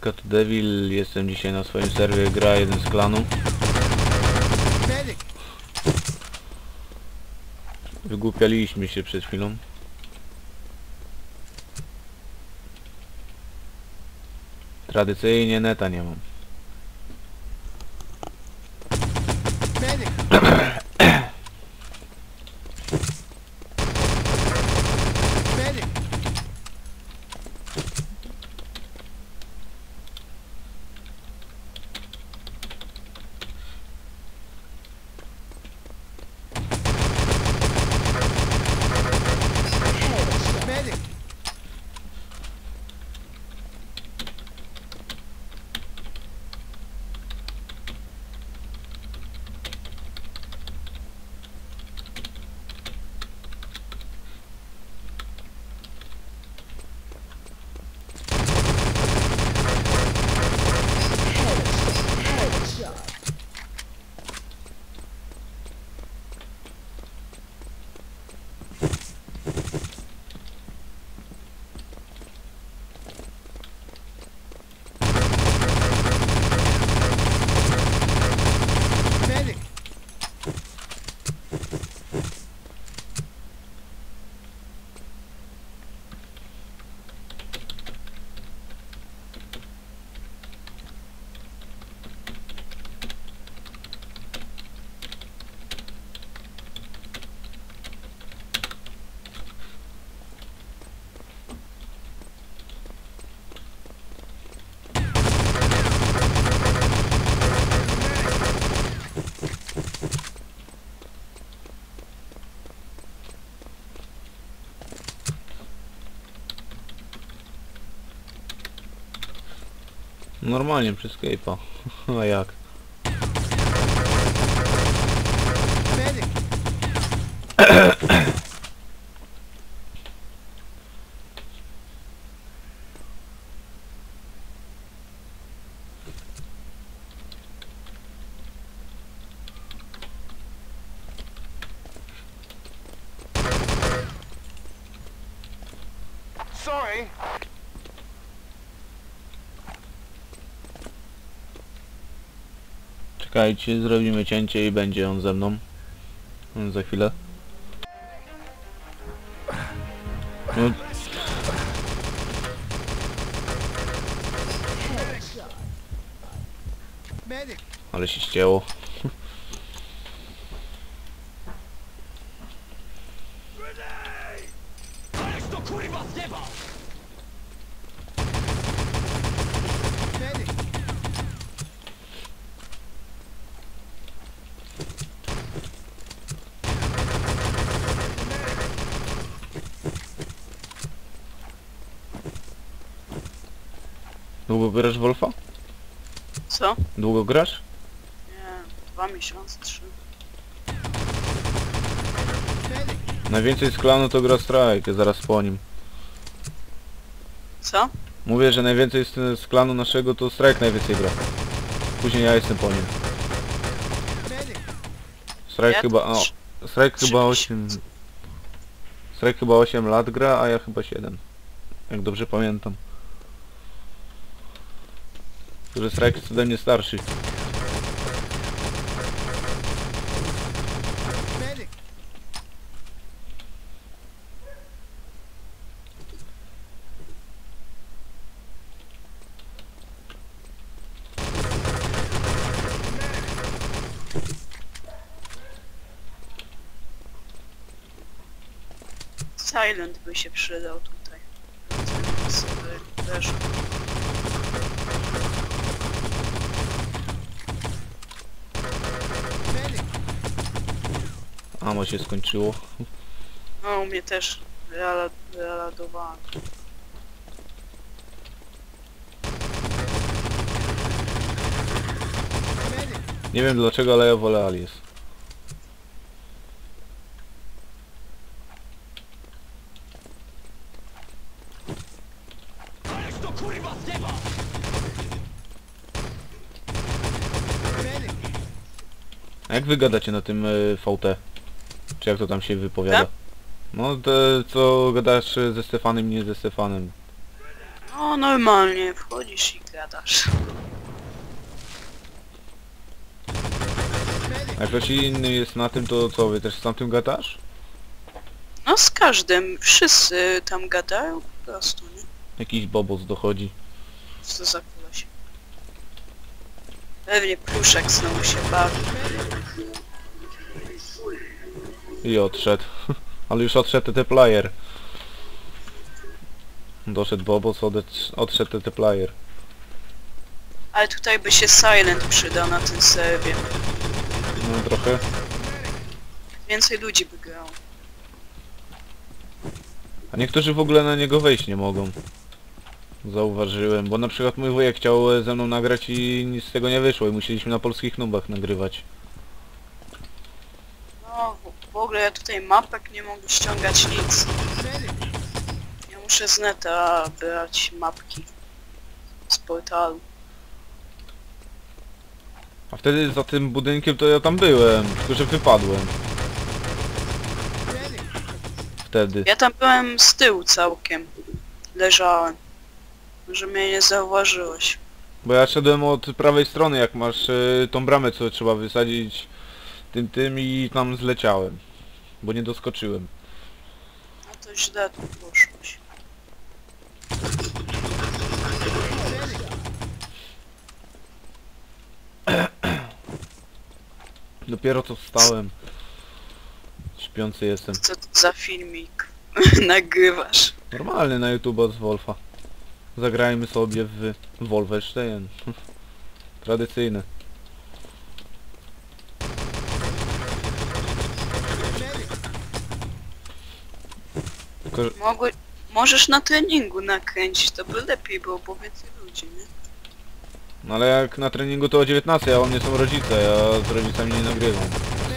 Siemka to Devil, jestem dzisiaj na swoim serwie, gra jeden z klanu. Wygłupialiśmy się przed chwilą. Tradycyjnie neta nie mam. Normalnie przez Skype'a. A jak? Czekajcie, zrobimy cięcie i będzie on ze mną. Za chwilę. No, ale się ścięło. Długo grasz w Wolfa? Co? Długo grasz? Nie, dwa miesiące, trzy. Najwięcej z klanu to gra Strike, zaraz po nim. Co? Mówię, że najwięcej z, z klanu naszego to Strike najwięcej gra. Później ja jestem po nim. Strike Ja chyba... O, trz- Strike trzy chyba 8... Strike chyba 8 lat gra, a ja chyba 7. Jak dobrze pamiętam. Że Strike jest ode mnie starszy. Silent by się przydał tutaj. Weszło. Amo się skończyło. No, u mnie też. Medic! Nie wiem dlaczego, ale ja wolę. Medic! A jak wy gadacie na tym y, VT? Czy jak to tam się wypowiada? Tak? No te co gadasz ze Stefanem i nie ze Stefanem. No, No normalnie, wchodzisz i gadasz. Jak ktoś inny jest na tym, to co, wy też z tamtym gadasz? No z każdym, wszyscy tam gadają po prostu, nie? Jakiś bobos dochodzi. Co za koleś. Pewnie pluszek znowu się bawi. I odszedł. Ale już odszedł te player. Doszedł bobos, odszedł te player. Ale tutaj by się Silent przydał na tym serwie. No trochę. Więcej ludzi by grało. A niektórzy w ogóle na niego wejść nie mogą. Zauważyłem, bo na przykład mój wujek chciał ze mną nagrać i nic z tego nie wyszło i musieliśmy na polskich nubach nagrywać. No, w- ogóle ja tutaj mapek nie mogę ściągać nic. Ja muszę z neta brać mapki. Z portalu. A wtedy za tym budynkiem to ja tam byłem, tylko że wypadłem wtedy. Ja tam byłem z tyłu całkiem. Leżałem. Może mnie nie zauważyłeś. Bo ja szedłem od prawej strony, jak masz e, tą bramę, co trzeba wysadzić tym tym i tam zleciałem. Bo nie doskoczyłem. No to źle tu poszłoś. Dopiero co wstałem. Śpiący jestem. Co to za filmik nagrywasz? Normalny na YouTube'a z Wolfa. Zagrajmy sobie w Wolfenstein. Tradycyjne. Tylko, że- Mogły... Możesz na treningu nakręcić, to by lepiej było, bo więcej ludzi, nie? no ale jak na treningu to o 19, a u mnie są rodzice, ja z rodzicami nie nagrywam.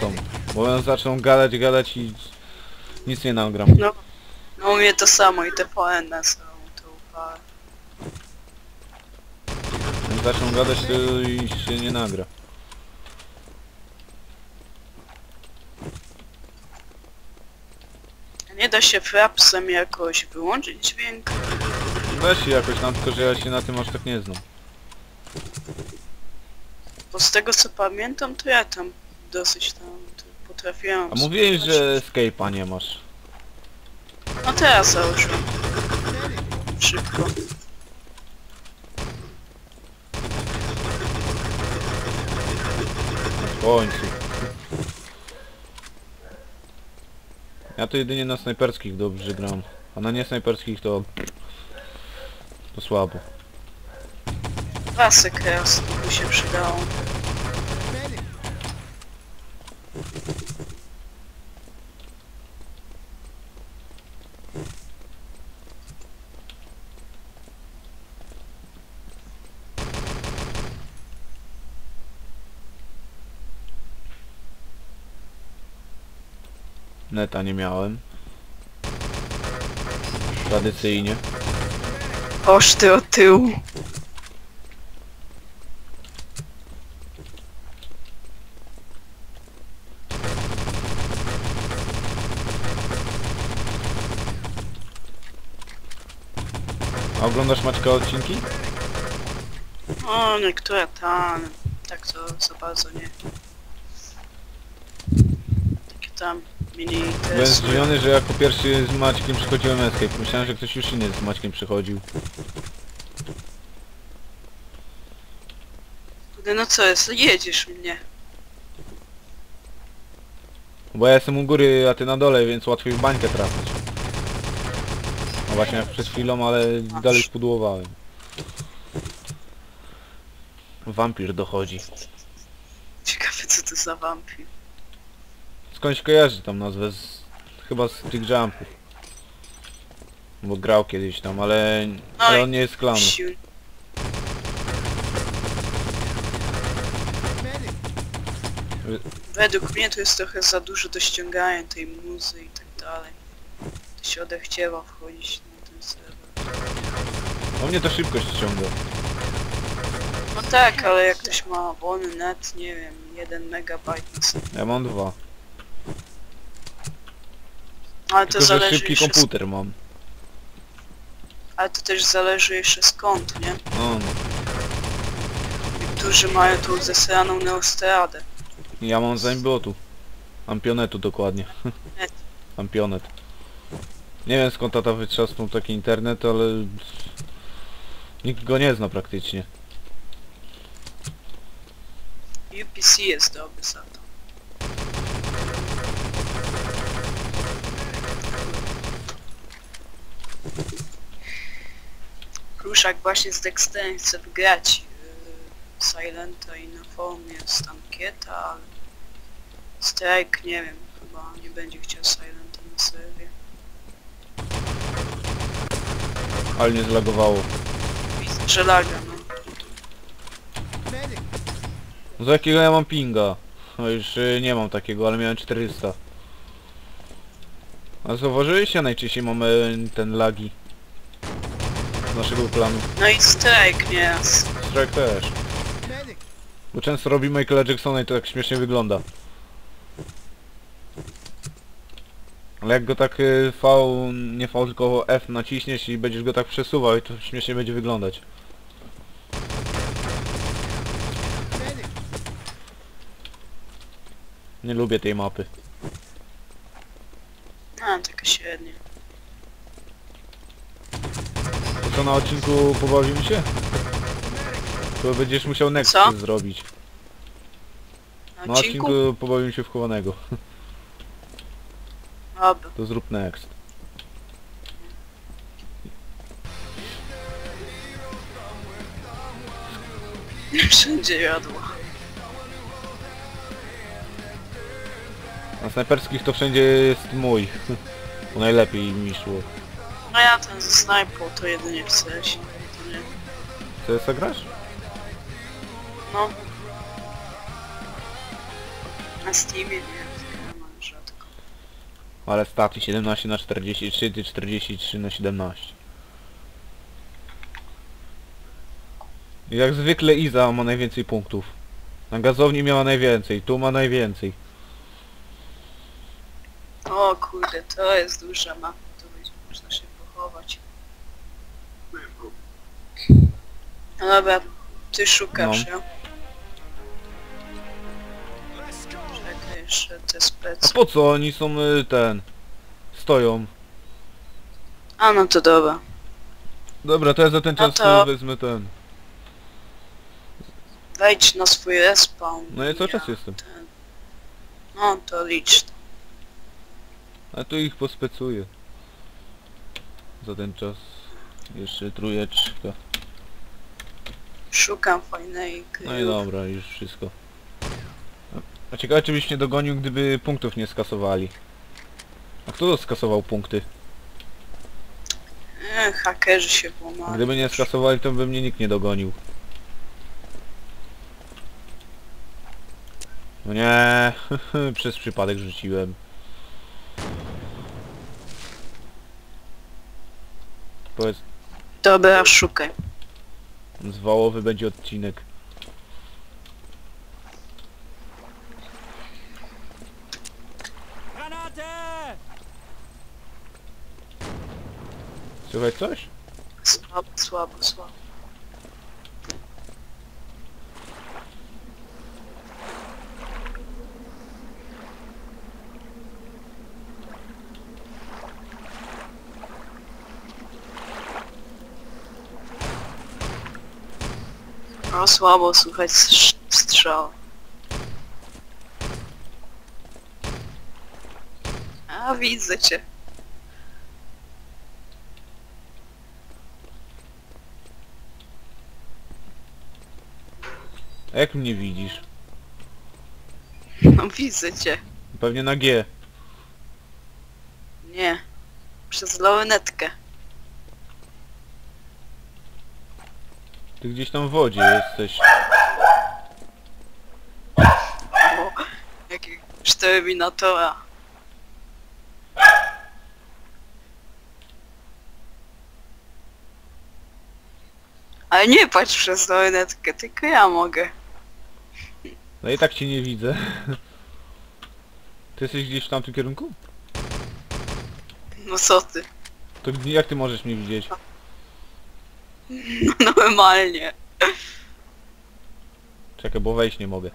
Są. Bo zaczną gadać, gadać i nic nie nagram. No, no u mnie to samo i TVN na samą to upałę. Jak zaczną gadać to i się nie nagra. Nie da się frapsem jakoś wyłączyć dźwięk? Da się jakoś tam, tylko że ja się na tym aż tak nie znam. Bo z tego co pamiętam, to ja tam dosyć tam to potrafiłam. A mówiłeś, że Escape'a nie masz. No teraz założyłem. Szybko. W końcu. Ja to jedynie na snajperskich dobrze gram. A na niesnajperskich to... To słabo. Pasek teraz by się przydało. Neta nie miałem. Tradycyjnie. Oż ty od tyłu. A oglądasz Maćka odcinki? O, niektóre tam. Tak to za bardzo nie. Takie tam mini Byłem interesują. zdziwiony, że jako pierwszy z Maćkiem przychodziłem Escape. Myślałem, że ktoś już inny z Maćkiem przychodził. No co jest, jedziesz mnie. Bo ja jestem u góry, a ty na dole, więc łatwiej w bańkę trafić. No właśnie jak przed chwilą, ale dalej spudłowałem. Wampir dochodzi. Ciekawe co to za wampir. Skądś kojarzy tam nazwę z... Chyba z tych jumpów. Bo grał kiedyś tam, ale... Ale on nie jest klanu. Według mnie to jest trochę za dużo do ściągania tej muzy i tak dalej. To się odechciewa wchodzić na ten serwer. O mnie to szybko ściąga. No tak, ale jak ktoś ma net, nie wiem, 1 megabajt na. Ja mam dwa. Ale to Tylko, że zależy szybki od- komputer mam. Ale to też zależy jeszcze skąd, nie? No, Niektórzy mają tą zesraną neostradę. ja mam z Aimbotu. Ampionetu dokładnie. Net. Ampionet. Nie wiem skąd tata wytrzasnął taki internet, ale... Nikt go nie zna praktycznie. UPC jest dobry za Kruszak właśnie z Dexterem chce wygrać yy, Silenta i na forum jest ankieta, ale Strike nie wiem, chyba nie będzie chciał Silenta na serwie. Ale nie zlagowało. Widzę, że laga, no. Medic. Z jakiego ja mam pinga? No już y, nie mam takiego, ale miałem 400. A zauważyliście? Najczęściej mamy ten lagi. Z naszego planu. No i Strike nieraz. Strike też. Bo często robi Michaela Jacksona i to tak śmiesznie wygląda. Ale jak go tak y, V, nie V tylko F naciśniesz i będziesz go tak przesuwał i to śmiesznie będzie wyglądać. Nie lubię tej mapy. A, taka średnia. To co na odcinku pobawimy się? To będziesz musiał next Co? zrobić. Na odcinku? odcinku pobawimy się w chowanego. Dobra. To zrób next. Wszędzie jadło. Na snajperskich to wszędzie jest mój. Bo najlepiej mi szło. No ja ten ze snajpą to jedynie chcę się. To nie. Co jest grasz? No. Na Steamie nie nie mam rzadko. Ale staty 17 na 43, ty 43 na 17. I Jak zwykle Iza ma najwięcej punktów. Na gazowni miała najwięcej, tu ma najwięcej. O kurde, to jest duża mapa, tu będzie można się No dobra, ty szukasz, No. ja? Czekaj jeszcze te A po co oni są y, ten... Stoją. A no to dobra. Dobra, to ja za ten No czas to- y, wezmę ten. Wejdź na swój respawn. No ja cały czas jestem. ten- No to licz. A tu ich pospecuję. Za ten czas. Jeszcze trójeczka. Szukam fajnej gry. No i dobra, już wszystko. A ciekawe czy byś mnie dogonił, gdyby punktów nie skasowali. A kto skasował punkty? E, hakerzy się włamali. Gdyby nie skasowali, to by mnie nikt nie dogonił. No nie, przez przypadek rzuciłem. Powiedz, Dobra, szukaj. Z Wałowy będzie odcinek. Słychać coś? Słabo, słabo, słabo. No słabo słychać strz- strzał. A widzę cię. A jak mnie widzisz? No widzę cię. Pewnie na G. Nie. Przez lornetkę. Ty gdzieś tam w wodzie jesteś. O, jakie Terminatora. Ale nie patrz przez lornetkę, tylko ja mogę. No i tak cię nie widzę. Ty jesteś gdzieś w tamtym kierunku? No co ty? To jak ty możesz mnie widzieć? No normalnie. Czekaj, bo wejść nie mogę.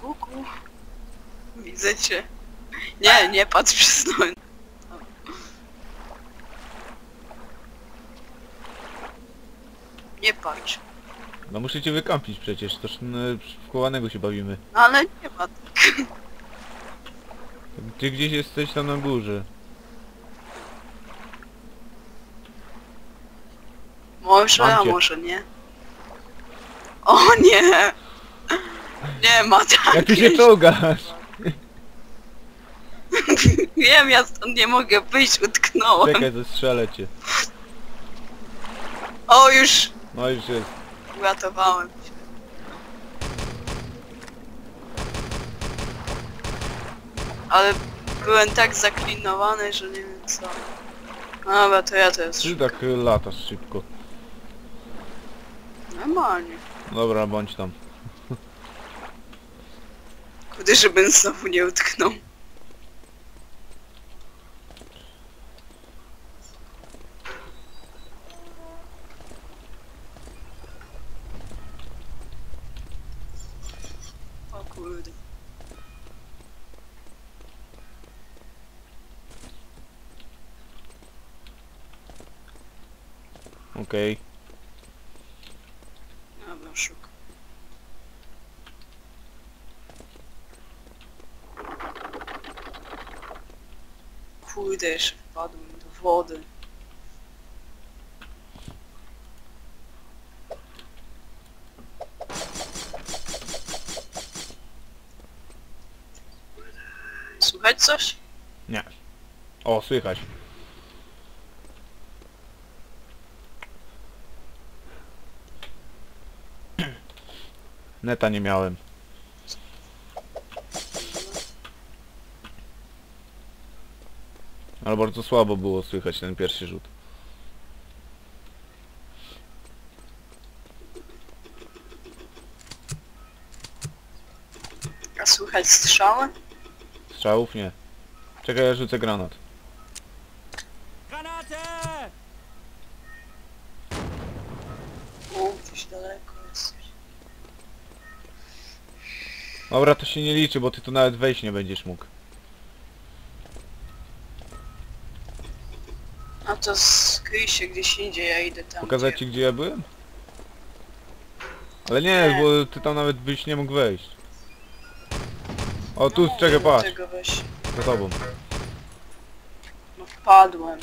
Kuku. Widzę cię. Nie, nie patrz przez. Nie patrz. No muszę cię wykampić przecież, toż n- w kołanego się bawimy. Ale nie ma. Ty gdzieś jesteś tam na górze. Może, Mam a cię. może nie. O nie! Nie ma tak. Jak ty się czołgasz? Wiem, ja stąd nie mogę wyjść, utknąłem. Czekaj, zestrzelę cię. O, już No już jest. uratowałem się. Ale byłem tak zaklinowany, że nie wiem co. No Dobra, to ja teraz Ty tak y, latasz szybko. Normalnie. Dobra, bądź tam. Kurde, żebym znowu nie utknął. O kurde. Okej. Dobra, szukam. Kurde, jeszcze wpadłem do wody. Słychać coś? Nie. O, słychać. Neta nie miałem. Ale bardzo słabo było słychać ten pierwszy rzut. A słychać strzały? Strzałów nie. Czekaj, ja rzucę granat. Dobra, to się nie liczy, bo ty tu nawet wejść nie będziesz mógł. A to skryj się gdzieś indziej, ja idę tam. Pokazać ci gdzie- ja byłem? Ale nie, Nie. bo ty tam nawet byś nie mógł wejść. O tu, No, czekaj, do patrz. tego weź. Za tobą. No wpadłem.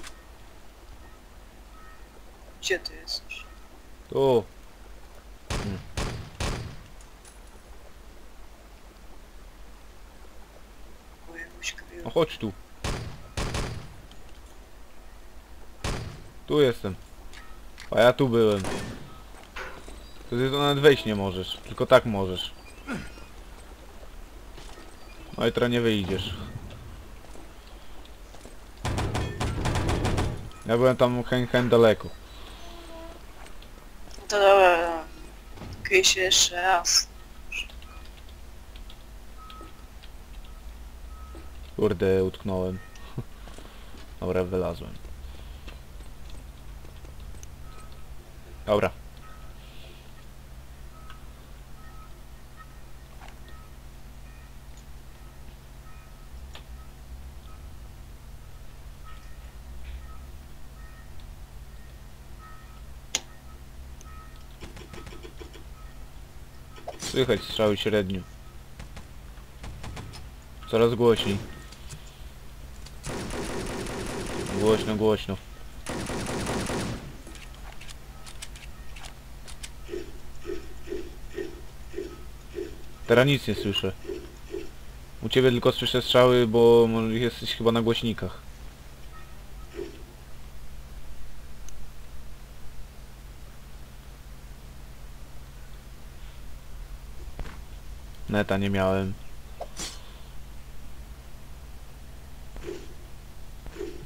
Gdzie ty jesteś? Tu. O, No chodź tu. Tu jestem. A ja tu byłem. To to nawet wejść nie możesz. Tylko tak możesz. No i teraz nie wyjdziesz. Ja byłem tam hen, hen daleko. To dobra. Kryj się jeszcze raz. Kurde, utknąłem. Dobra, wylazłem. Dobra. Słychać strzały średnio. Coraz głośniej. Głośno, głośno. Teraz nic nie słyszę. U ciebie tylko słyszę strzały, bo jesteś chyba na głośnikach. Neta nie miałem.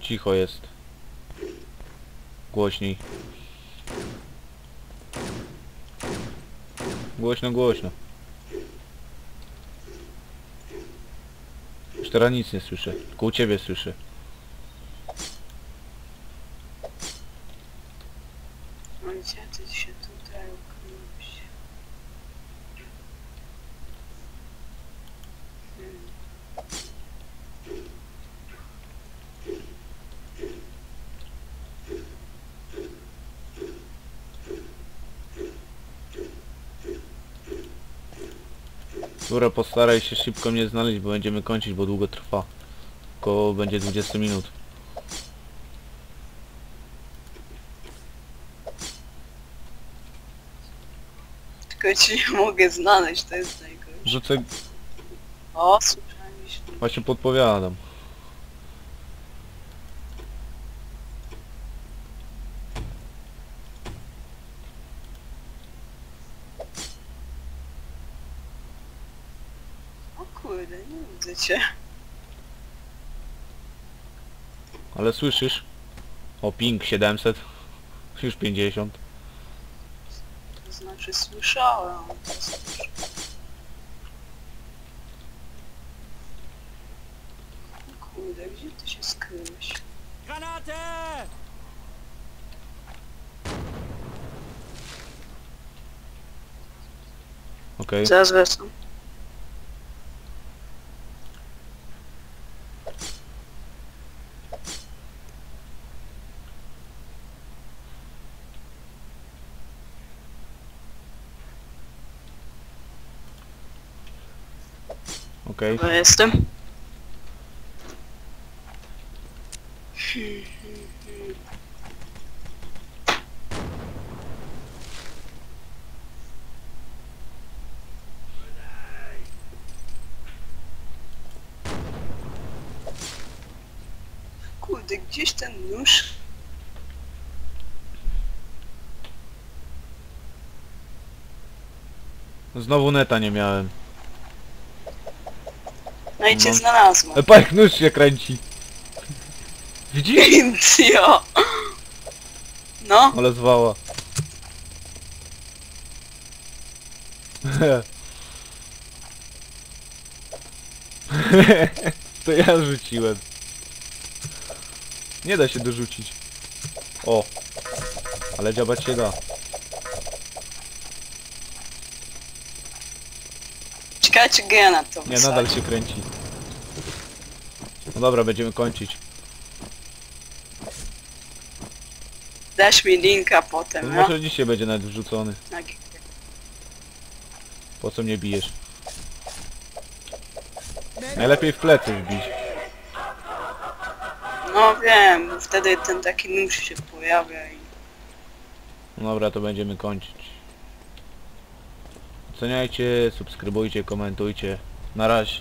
Cicho jest. Głośniej. Głośno, głośno. Już teraz nic nie słyszę. Tylko u ciebie słyszę. No gdzie ty się tutaj ukryłeś? Hmm. Dobra, postaraj się szybko mnie znaleźć, bo będziemy kończyć, bo długo trwa. Około będzie 20 minut. Tylko cię nie mogę znaleźć, to jest najgorsze. Rzucę, O, słyszałeś? właśnie podpowiadam. O kurde, nie widzę cię. Ale słyszysz? O, ping 700. Już 50. To znaczy słyszałem. To Kurde, gdzie ty się skryłeś? Granate! Okej. Zaraz wracam. Okej. Dobra, jestem. Kurde, gdzieś ten nóż. Znowu neta nie miałem. I cię No. znalazłam. E, pach, nóż się kręci. Widzisz? Dio! No, Ale zwała. to ja rzuciłem. Nie da się dorzucić. O. Ale dziabać się da. ciekawe czy granat to Nie, nadal się kręci. No dobra, będziemy kończyć. Dasz mi linka potem, no? może dzisiaj będzie nawet wrzucony. G- Po co mnie bijesz? Najlepiej w plecy wbić. No wiem, bo wtedy ten taki nóż się pojawia i... No dobra, to będziemy kończyć. Oceniajcie, subskrybujcie, komentujcie. Na razie.